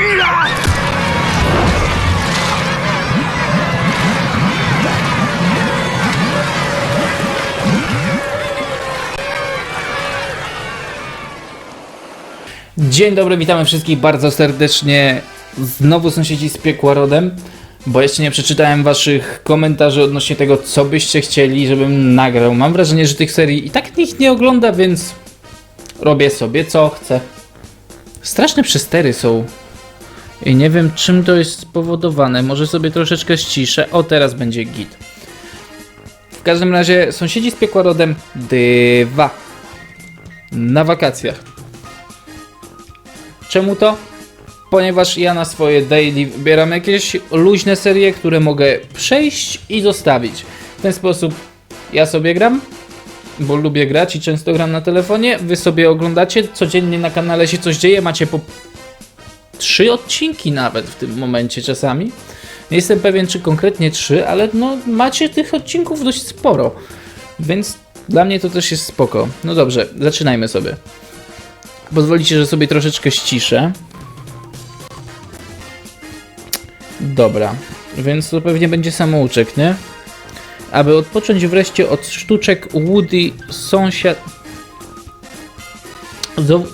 으아! Dzień dobry, witamy wszystkich bardzo serdecznie. Znowu sąsiedzi z piekła rodem, bo jeszcze nie przeczytałem waszych komentarzy odnośnie tego, co byście chcieli, żebym nagrał. Mam wrażenie, że tych serii i tak nikt nie ogląda, więc robię sobie co chcę. Straszne przestery są. I nie wiem, czym to jest spowodowane. Może sobie troszeczkę ściszę. O, teraz będzie git. W każdym razie, sąsiedzi z piekła rodem 2 na wakacjach. Czemu to? Ponieważ ja na swoje daily wybieram jakieś luźne serie, które mogę przejść i zostawić. W ten sposób ja sobie gram, bo lubię grać i często gram na telefonie. Wy sobie oglądacie, codziennie na kanale się coś dzieje, macie po trzy odcinki nawet w tym momencie czasami. Nie jestem pewien, czy konkretnie trzy, ale no macie tych odcinków dość sporo. Więc dla mnie to też jest spoko. No dobrze, zaczynajmy sobie. Pozwolicie, że sobie troszeczkę ściszę. Dobra, więc to pewnie będzie samouczek, nie? Aby odpocząć wreszcie od sztuczek Woody sąsiad...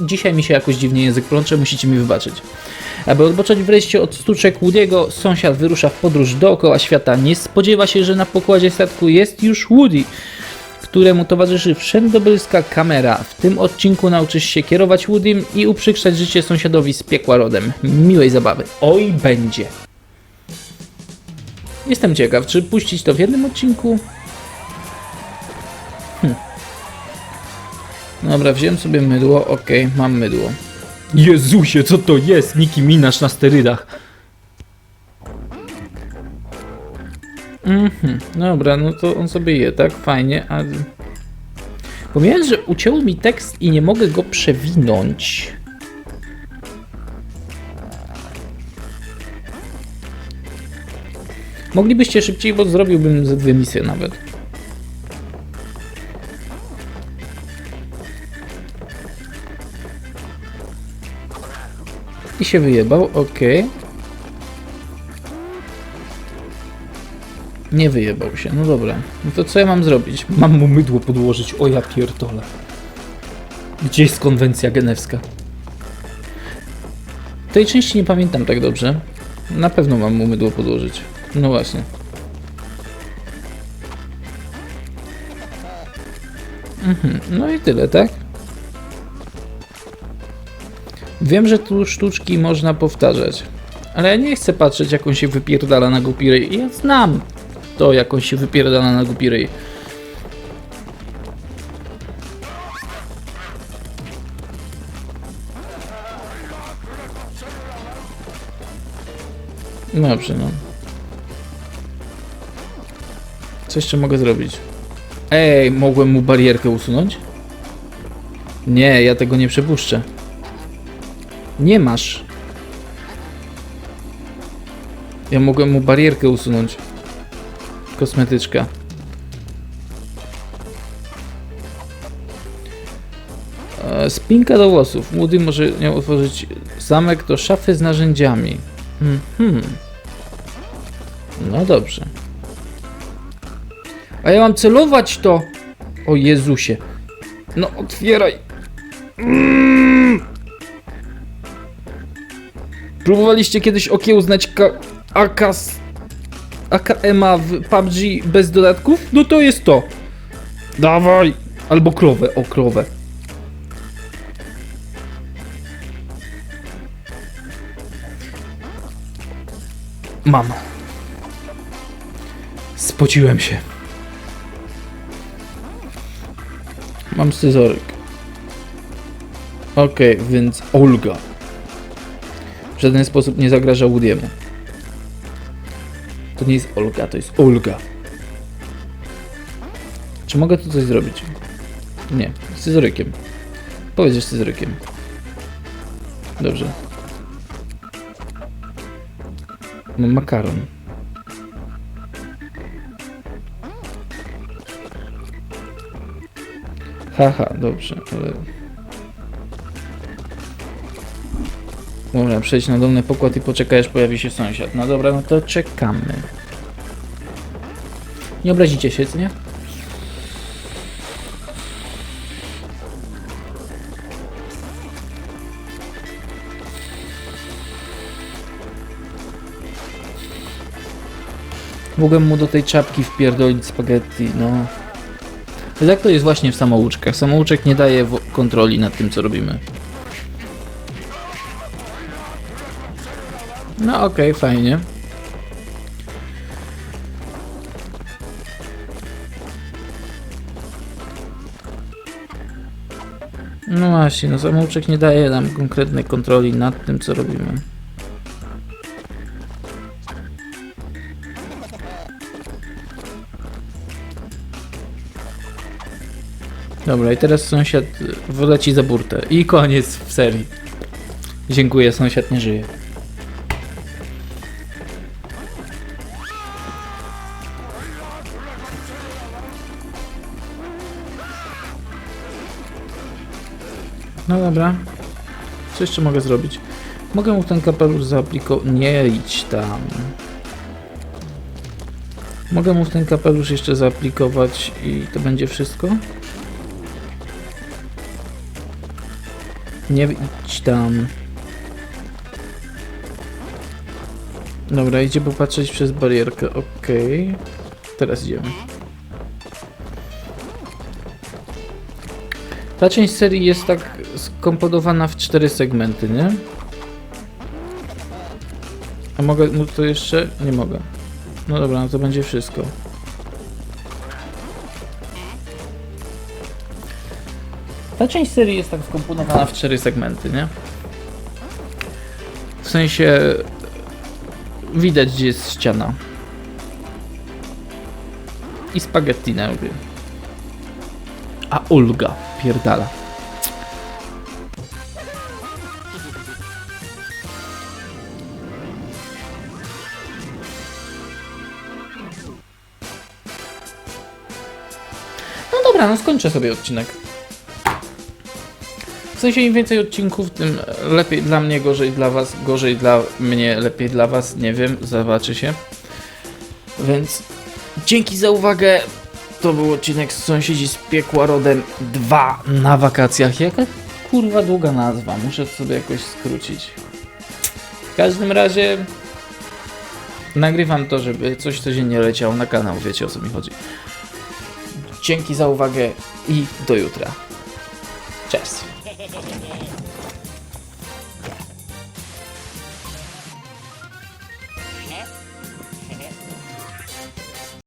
Dzisiaj mi się jakoś dziwnie język plącze, musicie mi wybaczyć. Aby odpocząć wreszcie od sztuczek Woody'ego, sąsiad wyrusza w podróż dookoła świata. Nie spodziewa się, że na pokładzie statku jest już Woody któremu towarzyszy wszędobylska kamera. W tym odcinku nauczysz się kierować Woodym i uprzykrzać życie sąsiadowi z piekła rodem. Miłej zabawy. Oj, będzie. Jestem ciekaw, czy puścić to w jednym odcinku? Hm. Dobra, wziąłem sobie mydło. Okej, mam mydło. Jezusie, co to jest? Niki Minasz na sterydach. Mhm, dobra, no to on sobie je, tak? Fajnie, a... Pomijając, że uciął mi tekst i nie mogę go przewinąć. Moglibyście szybciej, bo zrobiłbym ze dwie misje nawet. I się wyjebał, okej. Nie wyjebał się, no dobra. No to co ja mam zrobić? Mam mu mydło podłożyć, o ja pierdolę. Gdzie jest konwencja genewska? Tej części nie pamiętam tak dobrze. Na pewno mam mu mydło podłożyć. No właśnie. Mhm, no i tyle, tak? Wiem, że tu sztuczki można powtarzać. Ale ja nie chcę patrzeć, jak on się wypierdala na głupi ryj. Ja znam to, jak on się wypierdala na głupi ryj. Dobrze, no. Co jeszcze mogę zrobić? Ej, mogłem mu barierkę usunąć? Nie, ja tego nie przepuszczę. Nie masz. Ja mogłem mu barierkę usunąć. Kosmetyczka. E, Spinka do włosów. Młody może nią otworzyć zamek do szafy z narzędziami. Mhm. No dobrze. A ja mam celować to! O Jezusie. No otwieraj. Mm. Próbowaliście kiedyś okiełznać ka Akas AKM-a w PUBG bez dodatków? No to jest to. Dawaj! Albo krowę, o krowę. Mam. Spociłem się. Mam scyzoryk. Okej, więc Olga. W żaden sposób nie zagraża Woody'emu. To nie jest Olga, to jest Olga. Czy mogę tu coś zrobić? Nie, z scyzorykiem. Powiedz, że scyzorykiem. Dobrze. Mam makaron. Haha, dobrze, ale... Dobra, przejdź na dolny pokład i poczekaj, aż pojawi się sąsiad. No dobra, no to czekamy. Nie obrazicie się, co nie? Mogłem mu do tej czapki wpierdolić spaghetti, no. Ale Jak to jest właśnie w samouczkach? Samouczek nie daje kontroli nad tym, co robimy. No okej, fajnie. No właśnie, no samouczek nie daje nam konkretnej kontroli nad tym, co robimy. Dobra, i teraz sąsiad wyleci za burtę. I koniec w serii. Dziękuję, sąsiad nie żyje. No dobra. Co jeszcze mogę zrobić? Mogę mu ten kapelusz zaaplikować. Nie idź tam. Mogę mu ten kapelusz jeszcze zaaplikować i to będzie wszystko? Nie idź tam. Dobra, idzie popatrzeć przez barierkę. Okej. Teraz idziemy. Ta część serii jest tak skomponowana w cztery segmenty, nie? A mogę mu to jeszcze? Nie mogę. No dobra, no to będzie wszystko. Ta część serii jest tak skomponowana w cztery segmenty, nie? W sensie widać gdzie jest ściana. I spaghetti na. A Olga pierdala. No dobra, no skończę sobie odcinek. W sensie im więcej odcinków, tym lepiej dla mnie, gorzej dla was, gorzej dla mnie, lepiej dla was, nie wiem, zobaczy się. Więc dzięki za uwagę. To był odcinek z Sąsiedzi z Piekła Rodem 2 na wakacjach. Jaka kurwa długa nazwa, muszę sobie jakoś skrócić. W każdym razie nagrywam to, żeby coś codziennie leciało na kanał, wiecie o co mi chodzi. Dzięki za uwagę i do jutra. Cześć.